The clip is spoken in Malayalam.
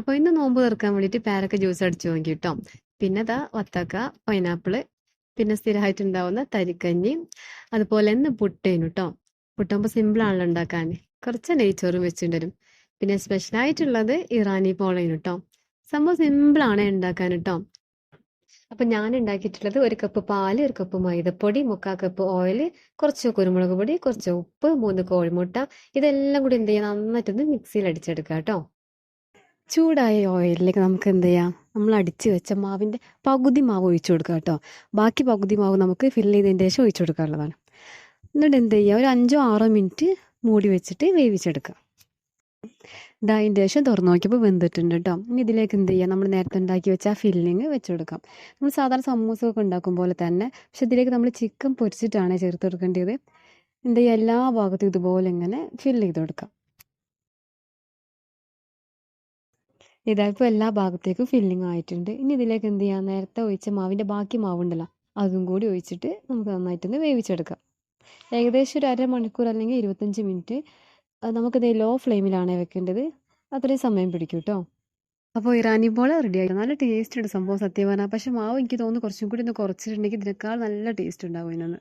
അപ്പോൾ ഇന്ന് നോമ്പ് തീർക്കാൻ വേണ്ടിയിട്ട് പേരക്ക ജ്യൂസ് അടിച്ചു നോക്കി കേട്ടോ പിന്നെ ദാ വത്തക്ക പൈനാപ്പിൾ പിന്നെ സ്ഥിരമായിട്ടുണ്ടാവുന്ന തരിക്കഞ്ഞി അതുപോലെ തന്നെ പുട്ടേനു കേട്ടോ സിമ്പിൾ സിമ്പിളാണല്ലോ ഉണ്ടാക്കാൻ കുറച്ച് നെയ്ച്ചോറും വെച്ചിട്ട് വരും പിന്നെ സ്പെഷ്യലായിട്ടുള്ളത് ഇറാനി പോളേനു കേട്ടോ സംഭവം സിമ്പിളാണ് ഉണ്ടാക്കാൻ കേട്ടോ അപ്പൊ ഞാൻ ഉണ്ടാക്കിയിട്ടുള്ളത് ഒരു കപ്പ് പാൽ ഒരു കപ്പ് മൈദപ്പൊടി മുക്കാൽ കപ്പ് ഓയിൽ കുറച്ച് കുരുമുളക് പൊടി കുറച്ച് ഉപ്പ് മൂന്ന് കോഴിമുട്ട. ഇതെല്ലാം കൂടി എന്ത് ചെയ്യാം നന്നായിട്ടൊന്ന് മിക്സിയിൽ അടിച്ചെടുക്കുക കേട്ടോ ചൂടായ ഓയിലിലേക്ക് നമുക്ക് എന്ത് ചെയ്യാം? നമ്മൾ അടിച്ച് വെച്ച മാവിന്റെ പകുതി മാവ് ഒഴിച്ചു കൊടുക്കുക കേട്ടോ. ബാക്കി പകുതി മാവ് നമുക്ക് ഫില്ല് ചെയ്തതിന് ശേഷം ഒഴിച്ചു കൊടുക്കാനുള്ളതാണ്. എന്നിട്ട് എന്ത് ചെയ്യുക? ഒരു അഞ്ചോ ആറോ മിനിറ്റ് മൂടി വെച്ചിട്ട് വേവിച്ചെടുക്കുക. ഇതാ ശേഷം തുറന്നു നോക്കിയപ്പോൾ വെന്തിട്ടുണ്ട് കേട്ടോ. ഇനി ഇതിലേക്ക് എന്ത് ചെയ്യുക? നമ്മൾ നേരത്തെ ഉണ്ടാക്കി വെച്ച ആ ഫില്ലിങ് വെച്ച് കൊടുക്കാം. നമ്മൾ സാധാരണ സമൂസൊക്കെ ഉണ്ടാക്കും പോലെ തന്നെ പക്ഷെ ഇതിലേക്ക് നമ്മൾ ചിക്കൻ പൊരിച്ചിട്ടാണ് ചേർത്ത് കൊടുക്കേണ്ടത്. എന്ത് ചെയ്യുക? എല്ലാ ഭാഗത്തും ഇതുപോലെ ഇങ്ങനെ ഫില്ല് ചെയ്ത് കൊടുക്കാം. ഇതായപ്പോൾ എല്ലാ ഭാഗത്തേക്കും ഫില്ലിംഗ് ആയിട്ടുണ്ട്. ഇനി ഇതിലേക്ക് എന്ത് ചെയ്യാം? നേരത്തെ ഒഴിച്ച മാവിന്റെ ബാക്കി മാവുണ്ടല്ലോ അതും കൂടി ഒഴിച്ചിട്ട് നമുക്ക് നന്നായിട്ടൊന്ന് വേവിച്ചെടുക്കാം. ഏകദേശം ഒരു അരമണിക്കൂർ അല്ലെങ്കിൽ ഇരുപത്തഞ്ച് മിനിറ്റ് നമുക്കിത് ലോ ഫ്ലെയിമിലാണ് വെക്കേണ്ടത്. അത്രയും സമയം പിടിക്കും കേട്ടോ. അപ്പോൾ ഇറാനി ബോൾ റെഡി ആയി. നല്ല ടേസ്റ്റ് ഉണ്ട് സംഭവം സത്യം പറഞ്ഞാൽ പക്ഷേ മാവ് എനിക്ക് തോന്നുന്നു കുറച്ചും കൂടി ഒന്ന് കുറച്ചിട്ടുണ്ടെങ്കിൽ ഇതിനേക്കാൾ നല്ല ടേസ്റ്റ് ഉണ്ടാവും ഇതിനൊന്ന്.